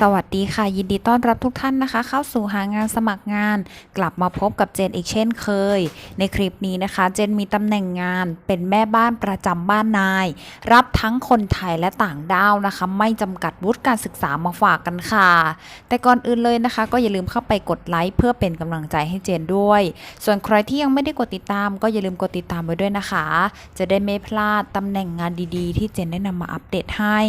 สวัสดีค่ะ ยินดีต้อนรับทุกท่านนะคะ เข้าสู่หางานสมัครงาน กลับมาพบกับเจนอีกเช่นเคย ในคลิปนี้นะคะ เจนมีตำแหน่งงานเป็นแม่บ้านประจำบ้านนาย รับทั้งคนไทยและต่างด้าวนะคะ ไม่จำกัดวุฒิการศึกษามาฝากกันค่ะ แต่ก่อนอื่นเลยนะคะ ก็อย่าลืมเข้าไปกดไลค์เพื่อเป็นกำลังใจให้เจนด้วย ส่วนใครที่ยังไม่ได้กดติดตาม ก็อย่าลืมกดติดตามไว้ด้วยนะคะ จะได้ไม่พลาดตำแหน่งงานดีๆ ที่เจนได้นำมาอัปเดตให้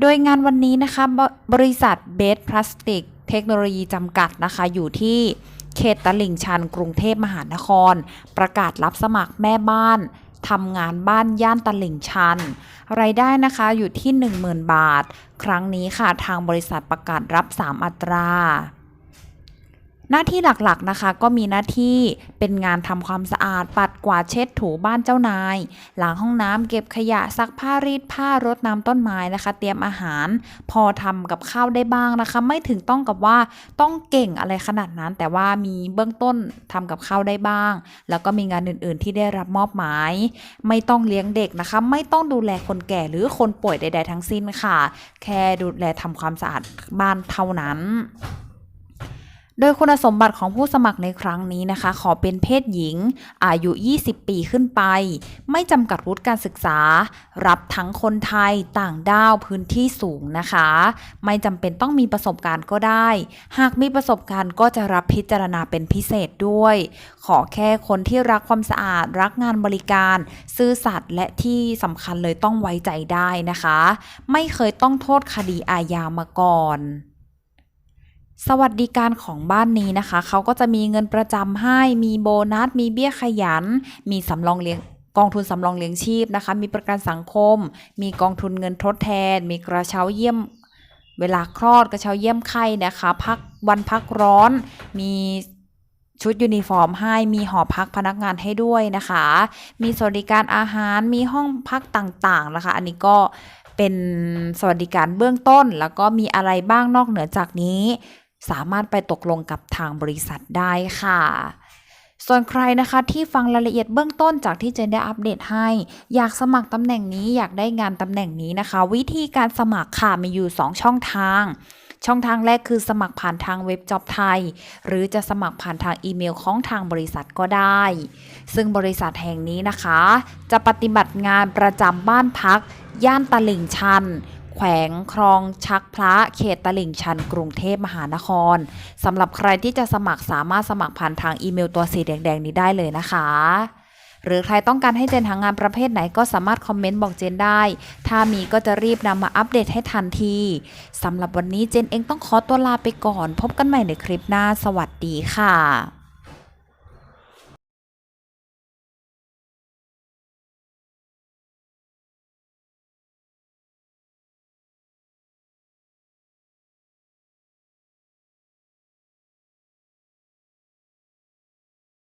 โดยงานวันนี้นะคะบบริษัทเบสพลาสติกเทคโนโลยีจำกัดนะคะ อยู่ที่เขตตลิ่งชันกรุงเทพมหานคร ประกาศรับสมัครแม่บ้านทำงานบ้านย่านตลิ่งชัน รายได้นะคะอยู่ที่ 10,000 บาท ครั้งนี้ค่ะทางบริษัทประกาศรับ 3 อัตรา หน้าที่หลักๆนะคะ ก็มีหน้าที่เป็นงานทำความสะอาด ปัดกวาดเช็ดถูบ้านเจ้านายล้างห้องน้ำเก็บขยะซักผ้ารีดผ้ารดน้ำต้นไม้นะคะ เตรียมอาหาร พอทำกับข้าวได้บ้างนะคะ ไม่ถึงต้องกับว่าต้องเก่งอะไรขนาดนั้น แต่ว่ามีเบื้องต้นทำกับข้าวได้บ้าง แล้วก็มีงานอื่นๆ ที่ได้รับมอบหมาย ไม่ต้องเลี้ยงเด็กนะคะ ไม่ต้องดูแลคนแก่หรือคนป่วยใด ๆ ทั้งสิ้นค่ะ แค่ดูแลทำความสะอาดบ้านเท่านั้น โดยคุณสมบัติของผู้สมัครในครั้งนี้นะคะ ขอเป็นเพศหญิง อายุ 20 ปีขึ้นไป ไม่จำกัดวุฒิการศึกษา รับทั้งคนไทยต่างด้าวพื้นที่สูงนะคะ ไม่จำเป็นต้องมีประสบการณ์ก็ได้ หากมีประสบการณ์ก็จะรับพิจารณาเป็นพิเศษด้วย ขอแค่คนที่รักความสะอาด รักงานบริการ ซื่อสัตย์และที่สำคัญเลยต้องไว้ใจได้นะคะ ไม่เคยต้องโทษคดีอาญามาก่อน สวัสดิการของบ้านนี้นะคะ เขาก็จะมีเงินประจำให้ มีโบนัส มีเบี้ยขยัน มีสำรองเลี้ยงกองทุนสำรองเลี้ยงชีพนะคะ มีประกันสังคม มีกองทุนเงินทดแทน มีกระเช้าเยี่ยม เวลาคลอดกระเช้าเยี่ยมไข้นะคะ พักวันพักร้อน มีชุดยูนิฟอร์มให้ มีหอพักพนักงานให้ด้วยนะคะ มีสวัสดิการอาหาร มีห้องพักต่างๆนะคะ อันนี้ก็เป็นสวัสดิการเบื้องต้น แล้วก็มีอะไรบ้างนอกเหนือจากนี้ สามารถไปตกลงกับทางบริษัทได้ค่ะ ส่วนใครนะคะที่ฟังรายละเอียดเบื้องต้นจากที่เจนได้อัปเดตให้ อยากสมัครตำแหน่งนี้อยากได้งานตำแหน่งนี้นะคะ วิธีการสมัครค่ะมีอยู่ 2 ช่องทางช่องทางแรกคือสมัครผ่านทางเว็บจ็อบไทย หรือจะสมัครผ่านทางอีเมลของทางบริษัทก็ได้ ซึ่งบริษัทแห่งนี้นะคะ จะปฏิบัติงานประจำบ้านพัก ย่านตลิ่งชัน แขวงคลองชักพระเขตตลิ่งชันกรุงเทพมหานครสำหรับใครที่จะสมัครสามารถสมัครผ่านทางอีเมลตัวสีแดงๆนี้ได้เลยนะคะ หรือใครต้องการให้เจนหางานประเภทไหนก็สามารถคอมเมนต์บอกเจนได้ ถ้ามีก็จะรีบนำมาอัปเดตให้ทันทีสำหรับวันนี้เจนเองต้องขอตัวลาไปก่อน พบกันใหม่ในคลิปหน้า สวัสดีค่ะ